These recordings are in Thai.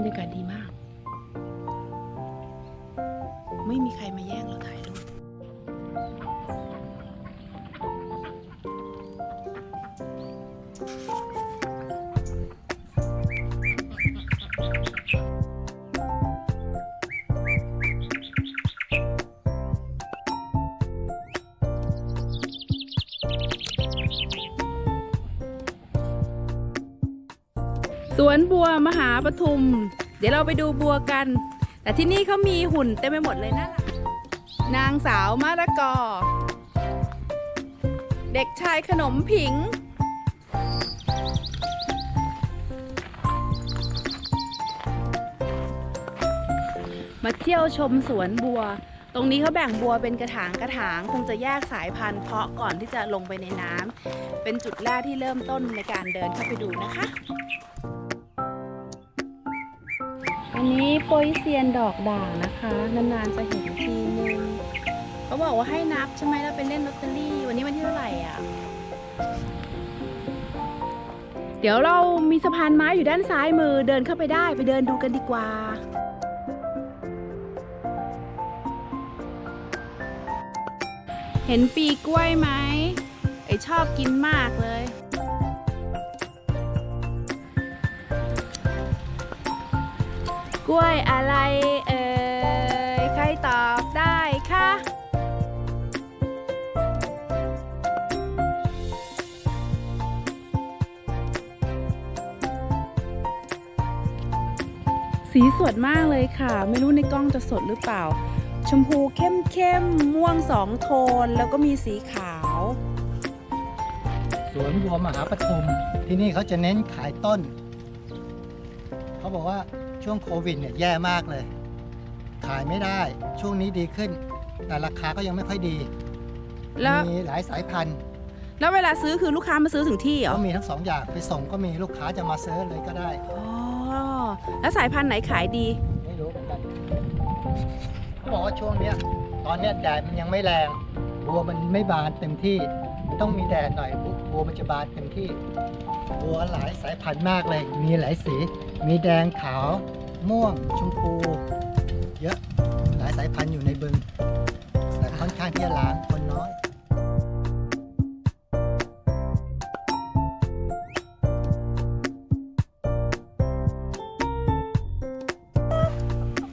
รรยากาศดีมาก ไม่มีใครมาแย่งเราถ่ายรูปวนบัวมหาปทุม เดี๋ยวเราไปดูบัวกัน แต่ที่นี่เขามีหุ่นเต็มไปหมดเลยนะนางสาวมะละกอ เด็กชายขนมผิง มาเที่ยวชมสวนบัว ตรงนี้เขาแบ่งบัวเป็นกระถางกระถางคงจะแยกสายพันธุ์เพาะก่อนที่จะลงไปในน้ำเป็นจุดแรกที่เริ่มต้นในการเดินเข้าไปดูนะคะ อันนี้โปยเซียนดอกด่างนะคะ นานๆจะเห็นทีนึงเขาบอกว่าให้นับใช่ไหมเราไปเล่นลอตเตอรี่ วันนี้วันที่เท่าไหร่อะ เดี๋ยวเรามีสะพานไม้อยู่ด้านซ้ายมือเดินเข้าไปได้ไปเดินดูกันดีกว่าเห็นปีกล้วยไหมไอชอบกินมากเลย กล้วยอะไรเอ่ยใครตอบได้คะสีสดมากเลยค่ะ ไม่รู้ในกล้องจะสดหรือเปล่า ชมพูเข้มเข้มม่วงสองโทนแล้วก็มีสีขาว สวนบัวมหาปทุมที่นี่เขาจะเน้นขายต้น เขาบอกว่า ช่วงโควิดเนี่ยแย่มากเลย ขายไม่ได้ช่วงนี้ดีขึ้น แต่ราคาก็ยังไม่ค่อยดี แล้ว มีหลายสายพันธุ์แล้วเวลาซื้อคือลูกค้ามาซื้อถึงที่เหรอก็มีทั้งสองอย่างไปส่งก็มีลูกค้าจะมาซื้อเลยก็ได้ อ๋อแล้วสายพันธุ์ไหนขายดี ไม่รู้เหมือนกันเขาบอกว่าช่วงเนี้ย ตอนเนี้ยแดดมันยังไม่แรงบัวมันไม่บานเต็มที่ ต้องมีแดดหน่อยปุ๊บ บัวมันจะบานเต็มที่บัวหลายสายพันธุ์มากเลย มีหลายสี มีแดงขาว ม่วง ชมพู เยอะหลายสายพันธุ์อยู่ในบึง แต่ค่อนข้างที่จะล้างคนน้อย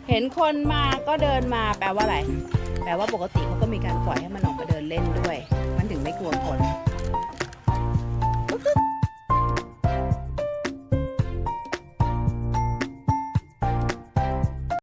เห็นคนมาก็เดินมาแปลว่าอะไร แปลว่าปกติเขาก็มีการปล่อยให้มันออกมาเดินเล่นด้วย มันถึงไม่กลัวคน